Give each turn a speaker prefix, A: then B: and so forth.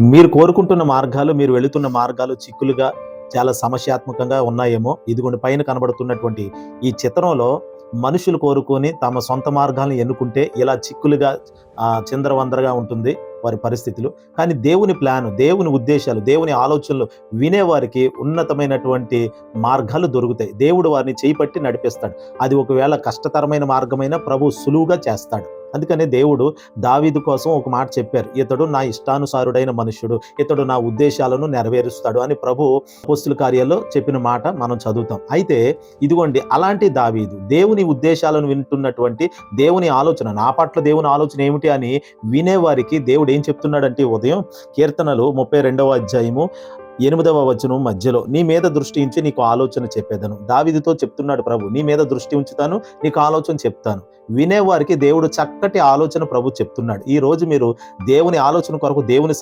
A: మీరు కోరుకుంటున్న మార్గాలు మీరు వెళుతున్న మార్గాలు చిక్కులుగా చాలా సమస్యాత్మకంగా ఉన్నాయేమో. ఇదిగోండి పైన కనబడుతున్నటువంటి ఈ చిత్రంలో మనుషులు కోరుకొని తమ సొంత మార్గాలను ఎన్నుకుంటే ఇలా చిక్కులుగా ఆ, చిందరవందరగా ఉంటుంది వారి పరిస్థితులు. కానీ దేవుని ప్లాన్ దేవుని ఉద్దేశాలు దేవుని ఆలోచనలు వినేవారికి ఉన్నతమైనటువంటి మార్గాలు దొరుకుతాయి. దేవుడు వారిని చేపట్టి నడిపిస్తాడు. అది ఒకవేళ కష్టతరమైన మార్గమైన ప్రభు సులువుగా చేస్తాడు. అందుకనే దేవుడు దావీదు కోసం ఒక మాట చెప్పారు. ఇతడు నా ఇష్టానుసారుడైన మనుష్యుడు ఇతడు నా ఉద్దేశాలను నెరవేరుస్తాడు అని ప్రభు పోస్తుల కార్యాల్లో చెప్పిన మాట మనం చదువుతాం. అయితే ఇదిగోండి అలాంటి దావీదు దేవుని ఉద్దేశాలను వింటున్నటువంటి దేవుని ఆలోచన నా పట్ల దేవుని ఆలోచన ఏమిటి అని వినేవారికి దేవుడు ఏం చెప్తున్నాడంటే ఉదయం కీర్తనలు ముప్పై రెండవ అధ్యాయము ఎనిమిదవ వచనం మధ్యలో నీ మీద దృష్టి ఉంచి నీకు ఆలోచన చెప్పేదను. దావిదితో చెప్తున్నాడు ప్రభు నీ మీద దృష్టి ఉంచుతాను నీకు ఆలోచన చెప్తాను. వినేవారికి దేవుడు చక్కటి ఆలోచన ప్రభు చెప్తున్నాడు. ఈ రోజు మీరు దేవుని ఆలోచన కొరకు దేవుని